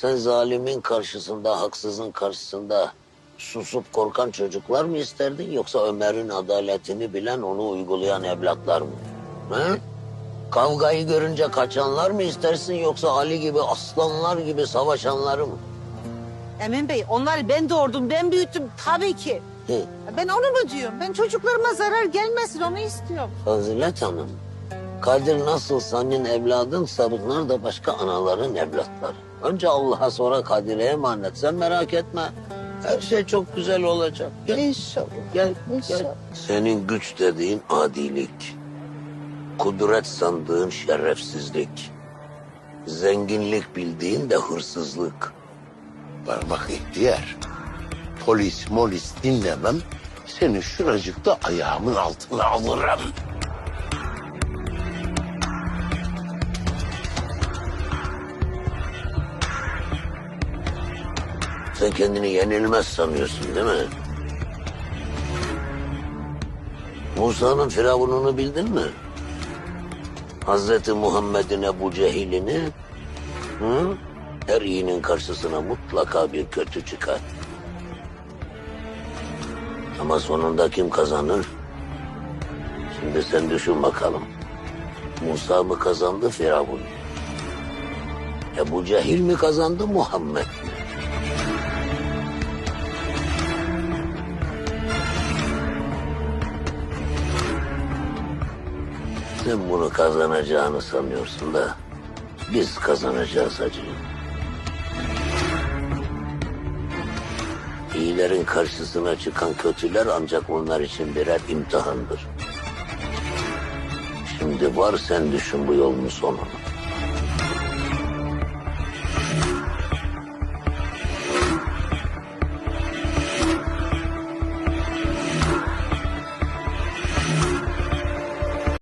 Sen zalimin karşısında, haksızın karşısında susup korkan çocuklar mı isterdin yoksa Ömer'in adaletini bilen, onu uygulayan evlatlar mı? He? Kavgayı görünce kaçanlar mı istersin yoksa Ali gibi aslanlar gibi savaşanları mı? Emin Bey onları ben doğurdum, ben büyüttüm tabii ki. He, Ben onu mu diyorum? Ben çocuklarıma zarar gelmesin onu istiyorum. Fazilet Hanım, Kadir nasıl senin evladınsa bunlar da başka anaların evlatları. Önce Allah'a sonra Kadir'e emanet. Sen merak etme. Her şey çok güzel olacak. Gel. İnşallah. Gel, gel. İnşallah. Senin güç dediğin adilik. Kudret sandığın şerefsizlik. Zenginlik bildiğin de hırsızlık. Var bak ihtiyar. Polis molis dinlemem. Seni şuracıkta ayağımın altına alırım. Sen kendini yenilmez sanıyorsun değil mi? Musa'nın firavununu bildin mi? Hazreti Muhammed'in Ebu Cehil'ini... Hı? Her iyinin karşısına mutlaka bir kötü çıkar. Ama sonunda kim kazanır? Şimdi sen düşün bakalım. Musa mı kazandı Firavun? Ebu Cehil mi kazandı Muhammed mi? Sen bunu kazanacağını sanıyorsun da biz kazanacağız hacı. İyilerin karşısına çıkan kötüler ancak onlar için birer imtihandır. Şimdi var sen düşün bu yolun sonunu.